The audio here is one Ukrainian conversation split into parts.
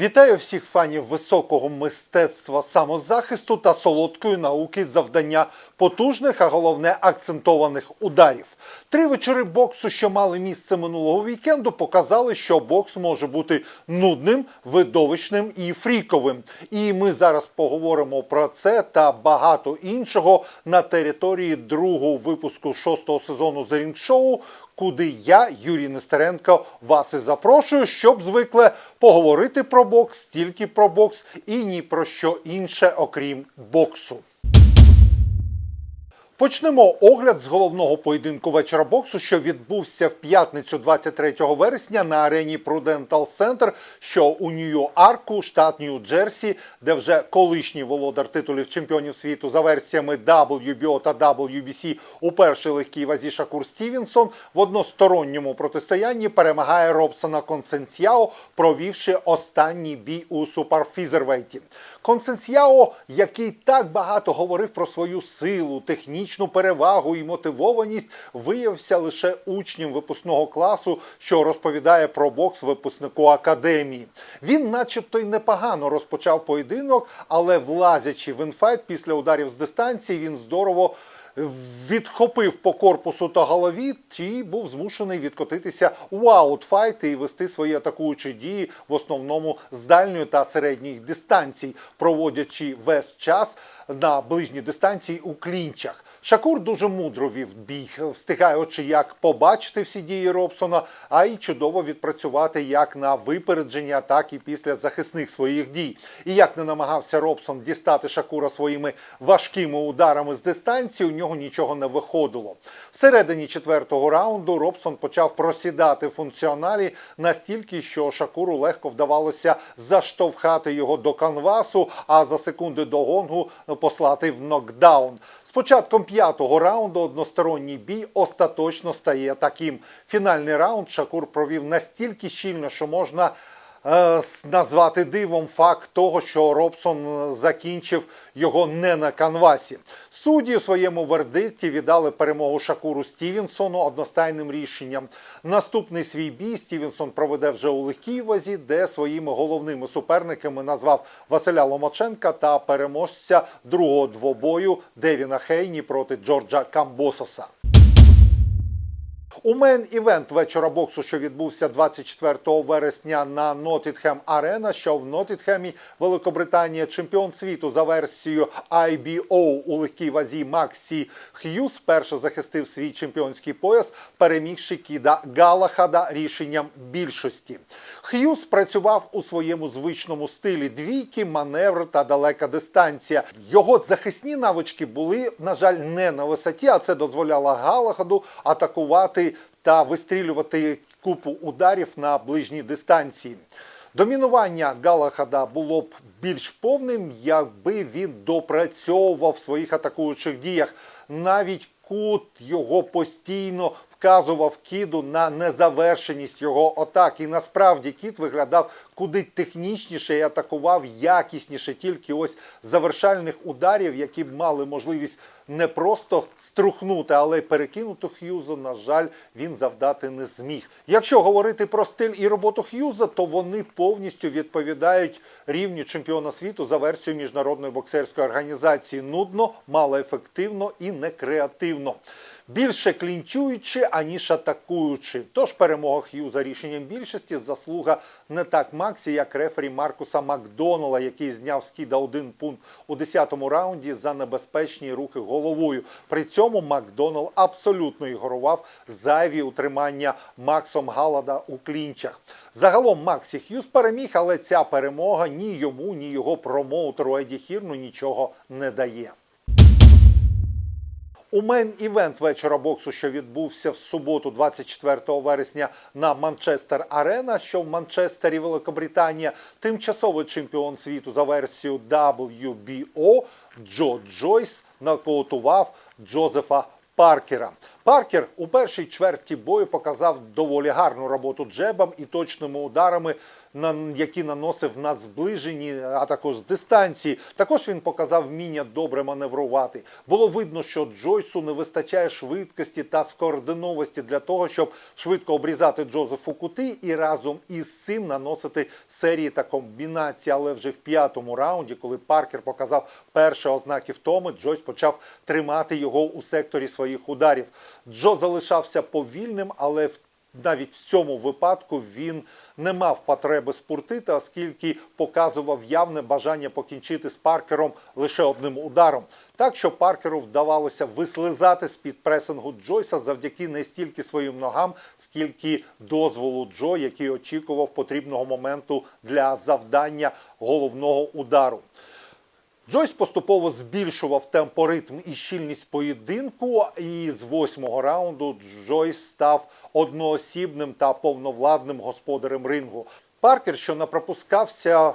Вітаю всіх фанів високого мистецтва самозахисту та солодкої науки завдання потужних, а головне акцентованих ударів. Три вечори боксу, що мали місце минулого вікенду, показали, що бокс може бути нудним, видовищним і фріковим. І ми зараз поговоримо про це та багато іншого на території другого випуску шостого сезону The Ring Show, куди я, Юрій Нестеренко, вас і запрошую, щоб звикли поговорити про бокс, тільки про бокс і ні про що інше, окрім боксу. Почнемо огляд з головного поєдинку вечора боксу, що відбувся в п'ятницю 23 вересня на арені Prudential Center, що у Нью-Арку, штат Нью-Джерсі, де вже колишній володар титулів чемпіонів світу за версіями WBO та WBC у першій легкій вазі Шакур Стівенсон в односторонньому протистоянні перемагає Робсона Консенсіао, провівши останній бій у суперфізервейті. Консенсіао, який так багато говорив про свою силу, технічну перевагу і мотивованість, виявився лише учнем випускного класу, що розповідає про бокс випускнику академії. Він, начебто, й непогано розпочав поєдинок, але влазячи в інфайт після ударів з дистанції, він здорово відхопив по корпусу та голові ті був змушений відкотитися у аутфайт і вести свої атакуючі дії в основному з дальньої та середньої дистанцій, проводячи весь час на ближній дистанції у клінчах. Шакур дуже мудро вів бій, встигаючи як побачити всі дії Робсона, а й чудово відпрацювати як на випередження, так і після захисних своїх дій. І як не намагався Робсон дістати Шакура своїми важкими ударами з дистанції, у нього нічого не виходило. Всередині четвертого раунду Робсон почав просідати функціоналі настільки, що Шакуру легко вдавалося заштовхати його до канвасу, а за секунди до гонгу послати в нокдаун. З початком п'ятого раунду односторонній бій остаточно стає таким. Фінальний раунд Шакур провів настільки щільно, що можна назвати дивом факт того, що Робсон е, закінчив його не на канвасі. Судді у своєму вердикті віддали перемогу Шакуру Стівенсону одностайним рішенням. Наступний свій бій Стівенсон проведе вже у легкій вазі, де своїми головними суперниками назвав Василя Ломаченка та переможця другого двобою Девіна Хейні проти Джорджа Камбососа. У мейн-івент вечора боксу, що відбувся 24 вересня на Нотітхем Арена, що в Нотітхемі, Великобританія, чемпіон світу за версією IBO у легкій вазі Максі Х'юз перше захистив свій чемпіонський пояс, перемігши Кіда Галахада рішенням більшості. Х'юз працював у своєму звичному стилі двійки, маневр та далека дистанція. Його захисні навички були, на жаль, не на висоті, а це дозволяло Галахаду атакувати та вистрілювати купу ударів на ближній дистанції. Домінування Галахада було б більш повним, якби він допрацьовував в своїх атакуючих діях. Навіть кут його постійно вказував кіду на незавершеність його атак. І насправді кіт виглядав куди технічніше і атакував якісніше, тільки ось завершальних ударів, які б мали можливість не просто струхнути, але й перекинути Х'юза, на жаль, він завдати не зміг. Якщо говорити про стиль і роботу Х'юза, то вони повністю відповідають рівню чемпіона світу за версією міжнародної боксерської організації. Нудно, малоефективно і некреативно. Більше клінчуючи, аніж атакуючи. Тож перемога Х'ю за рішенням більшості заслуга не так Максі, як рефері Маркуса Макдонала, який зняв з один пункт у 10-му раунді за небезпечні рухи головою. При цьому Макдонал абсолютно ігорував зайві утримання Максом Галада у клінчах. Загалом Максі Х'юз переміг, але ця перемога ні йому, ні його промоутеру Еді Хірну нічого не дає. У мейн-івент вечора боксу, що відбувся в суботу, 24 вересня на Манчестер Арена, що в Манчестері, Великобританія, тимчасовий чемпіон світу за версією WBO Джо Джойс нокаутував Джозефа Паркера. Паркер у першій чверті бою показав доволі гарну роботу джебом і точними ударами, які наносив на зближенні, а також дистанції. Також він показав вміння добре маневрувати. Було видно, що Джойсу не вистачає швидкості та скоординовості для того, щоб швидко обрізати Джозефу кути і разом із цим наносити серії та комбінації. Але вже в п'ятому раунді, коли Паркер показав перші ознаки втоми, Джойс почав тримати його у секторі своїх ударів. Джо залишався повільним, але в навіть в цьому випадку він не мав потреби спортити, оскільки показував явне бажання покінчити з Паркером лише одним ударом. Так що Паркеру вдавалося вислизати з під пресингу Джойса завдяки не стільки своїм ногам, скільки дозволу Джо, який очікував потрібного моменту для завдання головного удару. Джойс поступово збільшував темпоритм і щільність поєдинку, і з восьмого раунду Джойс став одноосібним та повновладним господарем рингу. Паркер, що напропускався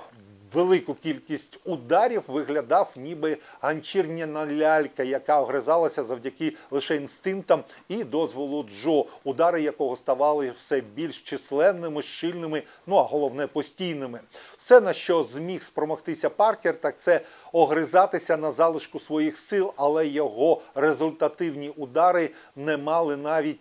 велику кількість ударів, виглядав ніби ганчірняна лялька, яка огризалася завдяки лише інстинктам і дозволу Джо, удари якого ставали все більш численними, щільними, ну а головне постійними. Все, на що зміг спромогтися Паркер, так це огризатися на залишку своїх сил, але його результативні удари не мали навіть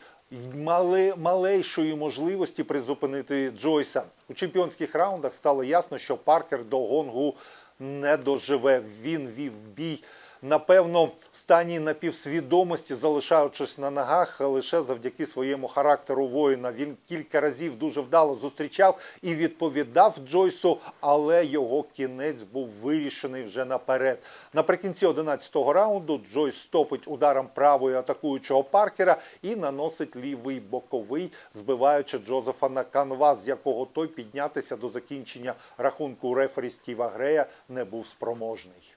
малейшої можливості призупинити Джойса. У чемпіонських раундах стало ясно, що Паркер до гонгу не доживе. Він вів бій. Напевно, в стані напівсвідомості, залишаючись на ногах лише завдяки своєму характеру воїна. Він кілька разів дуже вдало зустрічав і відповідав Джойсу, але його кінець був вирішений вже наперед. Наприкінці 11-го раунду Джойс стопить ударом правої атакуючого Паркера і наносить лівий боковий, збиваючи Джозефа на канвас, з якого той піднятися до закінчення рахунку рефері Стіва Грея не був спроможний.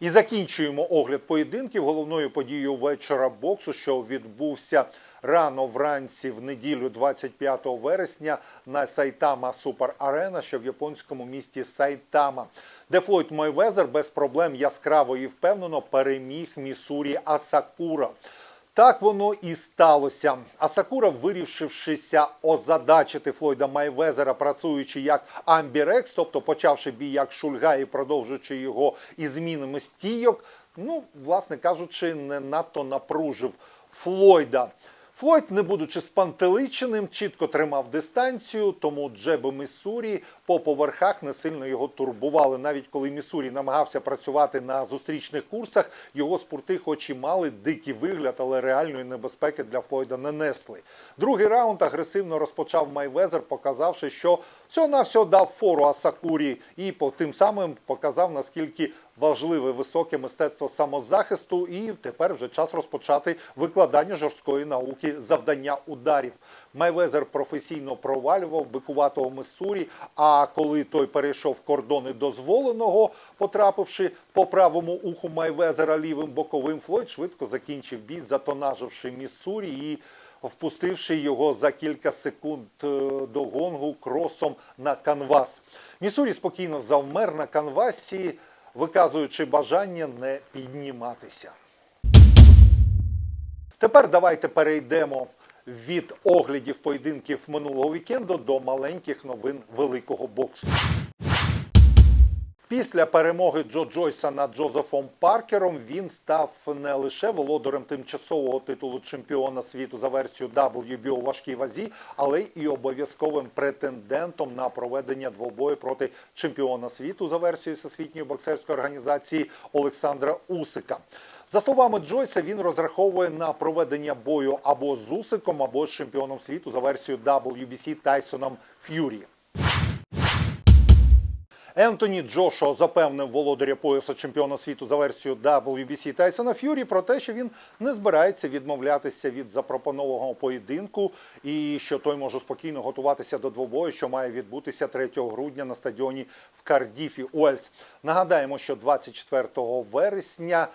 І закінчуємо огляд поєдинків головною подією вечора боксу, що відбувся рано вранці в неділю 25 вересня на Сайтама Супер Арена, що в японському місті Сайтама, де Флойд Майвезер без проблем яскраво і впевнено переміг Місурі Асакура. Так воно і сталося. Асакура, вирішившися озадачити Флойда Майвезера, працюючи як амбірекс, тобто почавши бій як шульга і продовжуючи його із змінами стійок, ну, власне кажучи, не надто напружив Флойда. Флойд, не будучи спантеличеним, чітко тримав дистанцію, тому джеби Міссурі по поверхах не сильно його турбували. Навіть коли Міссурі намагався працювати на зустрічних курсах, його спорти, хоч і мали дикий вигляд, але реальної небезпеки для Флойда не несли. Другий раунд агресивно розпочав Майвезер, показавши, що всього на всього дав фору Асакурі і по тим самим показав наскільки важливе високе мистецтво самозахисту, і тепер вже час розпочати викладання жорсткої науки завдання ударів. Майвезер професійно провалював бикуватого Месурі. А коли той перейшов кордони дозволеного, потрапивши по правому уху Майвезера лівим боковим, Флойд швидко закінчив бій, затонаживши Міссурі і впустивши його за кілька секунд е, до гонгу кросом на канвас. Місурі спокійно завмер на канвасі, виказуючи бажання не підніматися. Тепер давайте перейдемо від оглядів поєдинків минулого вікенду до маленьких новин великого боксу. Після перемоги Джо Джойса над Джозефом Паркером він став не лише володарем тимчасового титулу чемпіона світу за версією WBO у важкій вазі, але і обов'язковим претендентом на проведення двобою проти чемпіона світу за версією Всесвітньої боксерської організації Олександра Усика. За словами Джойса, він розраховує на проведення бою або з Усиком, або з чемпіоном світу за версією WBC Тайсоном Ф'юрі. Ентоні Джошо запевнив володаря пояса чемпіона світу за версією WBC Тайсона Ф'юрі про те, що він не збирається відмовлятися від запропонованого поєдинку і що той може спокійно готуватися до двобою, що має відбутися 3 грудня на стадіоні в Кардіфі Уельс. Нагадаємо, що 24 вересня.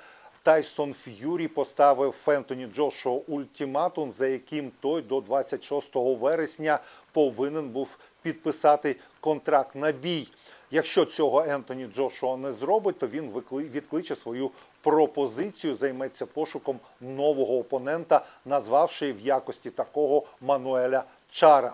Тайсон Ф'юрі поставив Фентоні Джошо ультиматум, за яким той до 26 вересня повинен був підписати контракт на бій. Якщо цього Ентоні Джошуа не зробить, то він відкличе свою пропозицію, займеться пошуком нового опонента, назвавши в якості такого Мануеля Чара.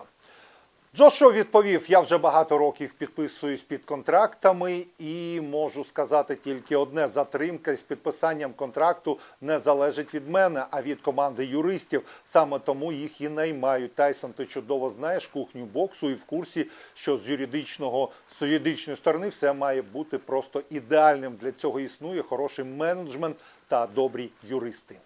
Джошуа відповів: я вже багато років підписуюсь під контрактами і можу сказати тільки одне: затримка з підписанням контракту не залежить від мене, а від команди юристів. Саме тому їх і наймають. Тайсон, ти чудово знаєш кухню боксу і в курсі, що з юридичного з юридичної сторони все має бути просто ідеальним. Для цього існує хороший менеджмент та добрі юристи.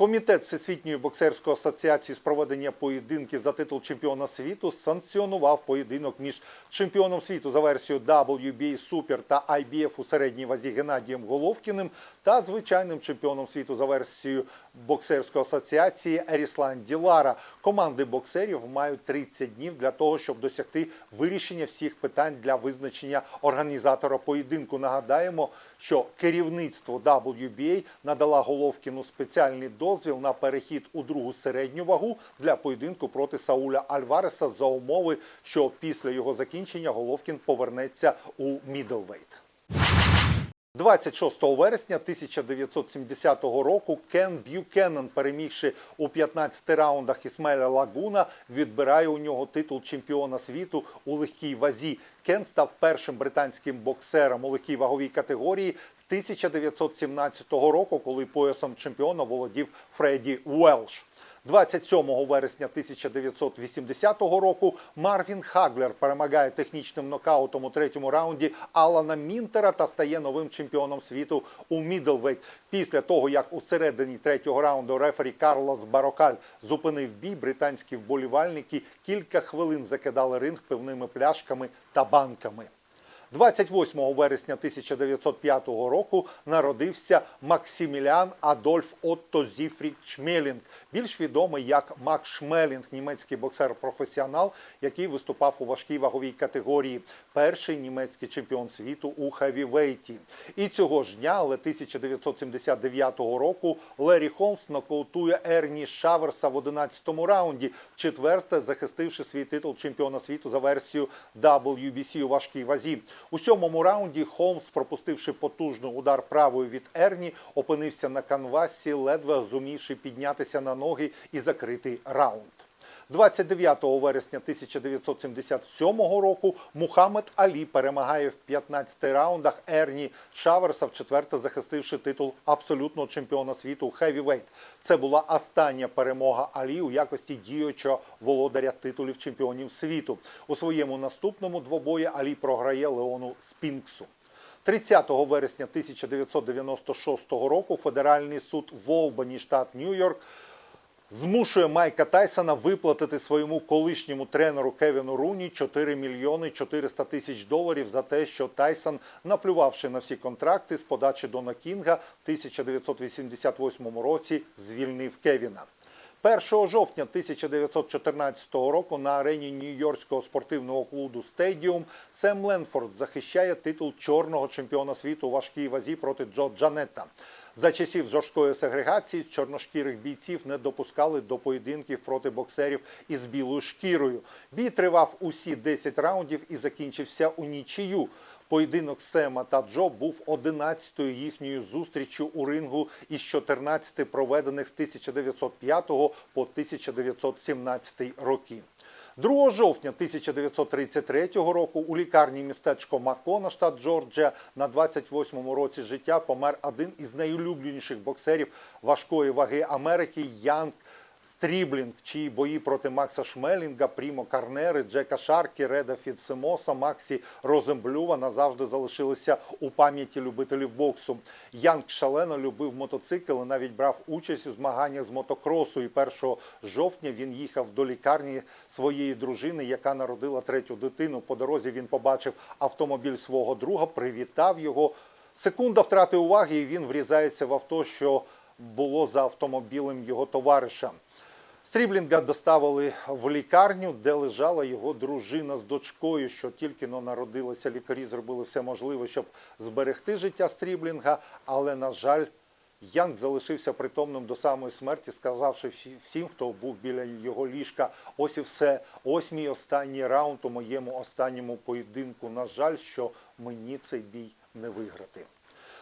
Комітет Всесвітньої боксерської асоціації з проведення поєдинків за титул чемпіона світу санкціонував поєдинок між чемпіоном світу за версією WBA Super та IBF у середній вазі Геннадієм Головкіним та звичайним чемпіоном світу за версією боксерської асоціації Еріслан Ділара. Команди боксерів мають 30 днів для того, щоб досягти вирішення всіх питань для визначення організатора поєдинку. Нагадаємо, що керівництво WBA надала Головкіну спеціальний дозвіл на перехід у другу середню вагу для поєдинку проти Сауля Альвареса за умови, що після його закінчення Головкін повернеться у мідлвейт. 26 вересня 1970 року Кен Б'юкенен, перемігши у 15 раундах Ісмеля Лагуна, відбирає у нього титул чемпіона світу у легкій вазі. Кен став першим британським боксером у легкій ваговій категорії з 1917 року, коли поясом чемпіона володів Фредді Уелш. 27 вересня 1980 року Марвін Хаглер перемагає технічним нокаутом у третьому раунді Алана Мінтера та стає новим чемпіоном світу у мідлвейт. Після того, як у середині третього раунду рефері Карлос Барокаль зупинив бій, британські вболівальники кілька хвилин закидали ринг пивними пляшками та банками. 28 вересня 1905 року народився Максимілян Адольф Отто Зіфрід Шмелінг, більш відомий як Мак Шмелінг, німецький боксер-професіонал, який виступав у важкій ваговій категорії, перший німецький чемпіон світу у хевівейті. І цього ж дня, але 1979 року, Лері Холмс нокаутує Ерні Шаверса в 11-му раунді, четверте захистивши свій титул чемпіона світу за версією WBC у важкій вазі. У сьомому раунді Холмс, пропустивши потужний удар правою від Ерні, опинився на канвасі, ледве зумівши піднятися на ноги і закрити раунд. 29 вересня 1977 року Мухаммед Алі перемагає в 15 раундах Ерні Шаверса, вчетверте захистивши титул абсолютного чемпіона світу хевівейт. Це була остання перемога Алі у якості діючого володаря титулів чемпіонів світу. У своєму наступному двобої Алі програє Леону Спінксу. 30 вересня 1996 року Федеральний суд в Олбані, штат Нью-Йорк, змушує Майка Тайсона виплатити своєму колишньому тренеру Кевіну Руні 4 мільйони 400 тисяч доларів за те, що Тайсон, наплювавши на всі контракти з подачі Дона Кінга в 1988 році, звільнив Кевіна. 1 жовтня 1914 року на арені Нью-Йоркського спортивного клубу Стедіум Сем Ленфорд захищає титул чорного чемпіона світу у важкій вазі проти Джо Джанетта. За часів жорсткої сегрегації чорношкірих бійців не допускали до поєдинків проти боксерів із білою шкірою. Бій тривав усі 10 раундів і закінчився у нічию. Поєдинок Сема та Джо був 11-ю їхньою зустріччю у рингу із 14 проведених з 1905 по 1917 роки. 2 жовтня 1933 року у лікарні містечко Макона, штат Джорджія, на 28-му році життя помер один із найулюбленіших боксерів важкої ваги Америки Янг Стріблінг, чиї бої проти Макса Шмелінга, Прімо Карнери, Джека Шаркі, Реда Фіцемоса, Максі Розенблюва назавжди залишилися у пам'яті любителів боксу. Янг шалено любив мотоцикл і навіть брав участь у змаганнях з мотокросу. І 1 жовтня він їхав до лікарні своєї дружини, яка народила третю дитину. По дорозі він побачив автомобіль свого друга, привітав його. Секунда втрати уваги, і він врізається в авто, що було за автомобілем його товариша. Стріблінга доставили в лікарню, де лежала його дружина з дочкою, що тільки но народилася. Лікарі зробили все можливе, щоб зберегти життя Стріблінга, але, на жаль, Янг залишився притомним до самої смерті, сказавши всім, хто був біля його ліжка, ось і все, ось мій останній раунд у моєму останньому поєдинку. На жаль, що мені цей бій не виграти.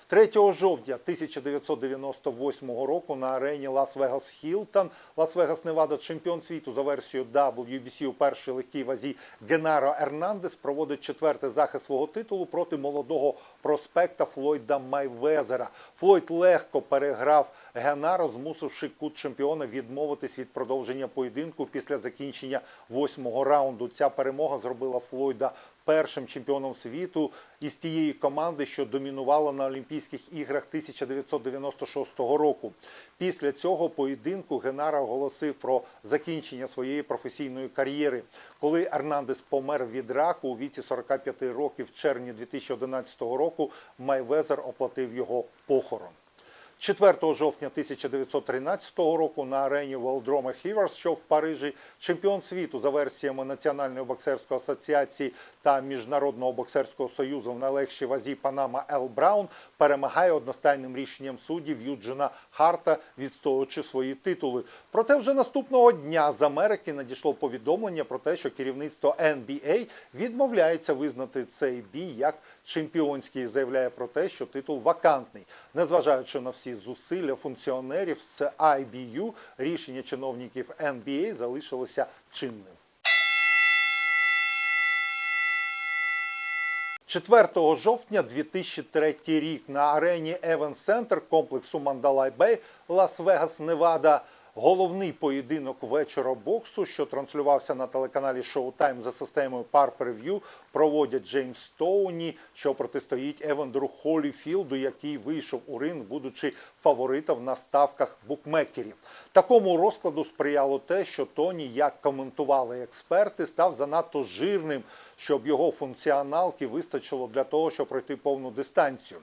3 жовтня 1998 року на арені Лас-Вегас Хілтон, Лас-Вегас Невада, чемпіон світу за версією WBC у першій легкій вазі Генаро Ернандес проводить четвертий захист свого титулу проти молодого проспекта Флойда Майвезера. Флойд легко переграв Генаро, змусивши кут чемпіона відмовитись від продовження поєдинку після закінчення восьмого раунду. Ця перемога зробила Флойда першим чемпіоном світу із тієї команди, що домінувала на Олімпійських іграх 1996 року. Після цього поєдинку Генара оголосив про закінчення своєї професійної кар'єри. Коли Ернандес помер від раку у віці 45 років в червні 2011 року, Майвезер оплатив його похорон. 4 жовтня 1913 року на арені Велдрома Хіверс, що в Парижі, чемпіон світу за версіями Національної боксерської асоціації та Міжнародного боксерського союзу в найлегшій вазі Панама Ел Браун перемагає одностайним рішенням суддів Юджина Харта, відстоюючи свої титули. Проте вже наступного дня з Америки надійшло повідомлення про те, що керівництво NBA відмовляється визнати цей бій як чемпіонський заявляє про те, що титул вакантний, незважаючи на всі зусилля функціонерів з IBU, рішення чиновників NBA залишилося чинним. 4 жовтня 2003 рік на арені Event Center комплексу Мандалай Бей, Лас-Вегас, Невада. Головний поєдинок вечора боксу, що транслювався на телеканалі Showtime за системою Preview, проводять Джеймс Стоуні, що протистоїть Евандеру Холіфілду, який вийшов у ринг, будучи фаворитом на ставках букмекерів. Такому розкладу сприяло те, що Тоні, як коментували експерти, став занадто жирним, щоб його функціоналки вистачило для того, щоб пройти повну дистанцію.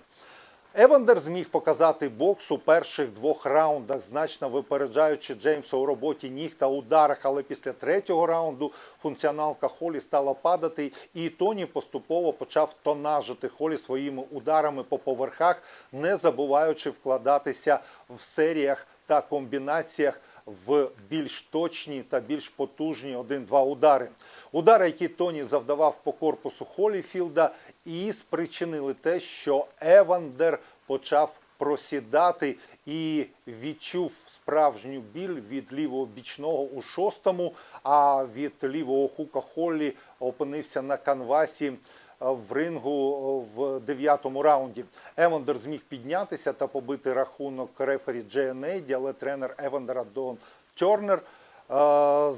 Евандер зміг показати бокс у перших двох раундах, значно випереджаючи Джеймса у роботі ніг та ударах. Але після третього раунду функціоналка Холі стала падати, і Тоні поступово почав тонажити Холі своїми ударами по поверхах, не забуваючи вкладатися в серіях та комбінаціях в більш точні та більш потужні один-два удари. Удари, які Тоні завдавав по корпусу Холіфілда, і спричинили те, що Евандер почав просідати і відчув справжню біль від лівого бічного у шостому, а від лівого хука Холлі опинився на канвасі в рингу в дев'ятому раунді. Евандер зміг піднятися та побити рахунок рефері Джея Нейді, але тренер Евандера Дон Тернер е,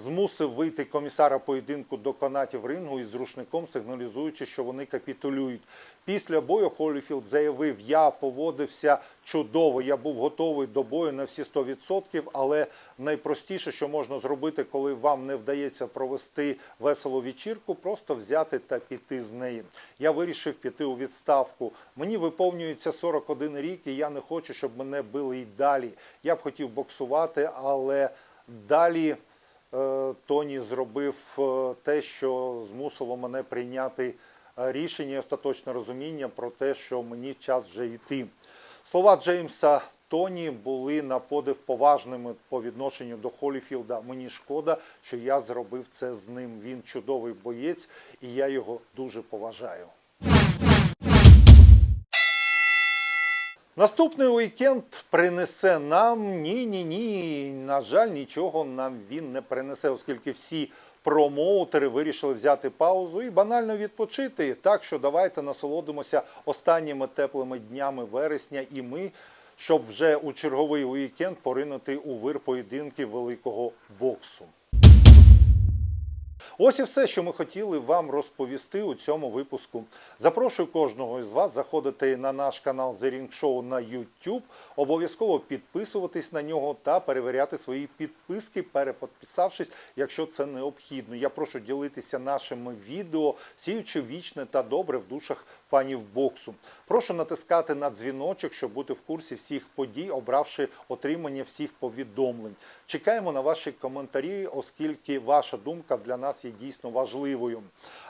змусив вийти комісара поєдинку до канатів рингу із рушником, сигналізуючи, що вони капітулюють. Після бою Холіфілд заявив, я поводився чудово, я був готовий до бою на всі 100%, але найпростіше, що можна зробити, коли вам не вдається провести веселу вечірку, просто взяти та піти з неї. Я вирішив піти у відставку. Мені виповнюється 41 рік, і я не хочу, щоб мене били й далі. Я б хотів боксувати, але далі е, Тоні зробив е, те, що змусило мене прийняти е, рішення і остаточне розуміння про те, що мені час вже йти. Слова Джеймса Тоні були на подив поважними по відношенню до Холіфілда. Мені шкода, що я зробив це з ним. Він чудовий боєць, і я його дуже поважаю. Наступний уікенд принесе нам ні, ні. На жаль, нічого нам він не принесе, оскільки всі промоутери вирішили взяти паузу і банально відпочити. Так що давайте насолодимося останніми теплими днями вересня, і ми, щоб вже у черговий уікенд поринути у вир поєдинків великого боксу. Ось і все, що ми хотіли вам розповісти у цьому випуску. Запрошую кожного із вас заходити на наш канал The Ring Show на YouTube, обов'язково підписуватись на нього та перевіряти свої підписки, переподписавшись, якщо це необхідно. Я прошу ділитися нашими відео, сіючи вічне та добре в душах фанів боксу. Прошу натискати на дзвіночок, щоб бути в курсі всіх подій, обравши отримання всіх повідомлень. Чекаємо на ваші коментарі, оскільки ваша думка для нас є дійсно важливою.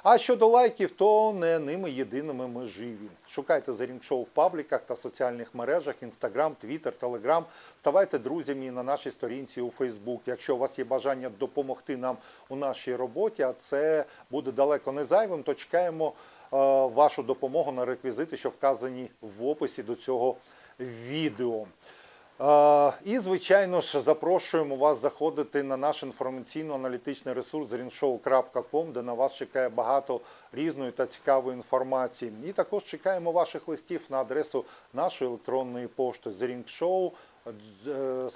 А щодо лайків, то не ними єдиними ми живі. Шукайте Show в пабліках та соціальних мережах: Instagram, Twitter, Telegram. Ставайте друзями на нашій сторінці у Facebook. Якщо у вас є бажання допомогти нам у нашій роботі, а це буде далеко не зайвим, то чекаємо вашу допомогу на реквізити, що вказані в описі до цього відео. Е, І, звичайно ж, запрошуємо вас заходити на наш інформаційно-аналітичний ресурс zrinshow.com, де на вас чекає багато різної та цікавої інформації. І також чекаємо ваших листів на адресу нашої електронної пошти zrinshow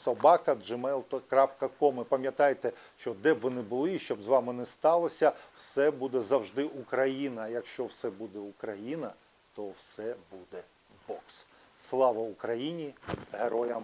собака gmail.com. І пам'ятайте, що де б ви не були, щоб з вами не сталося, все буде завжди Україна. Якщо все буде Україна, то все буде бокс. Слава Україні! Героям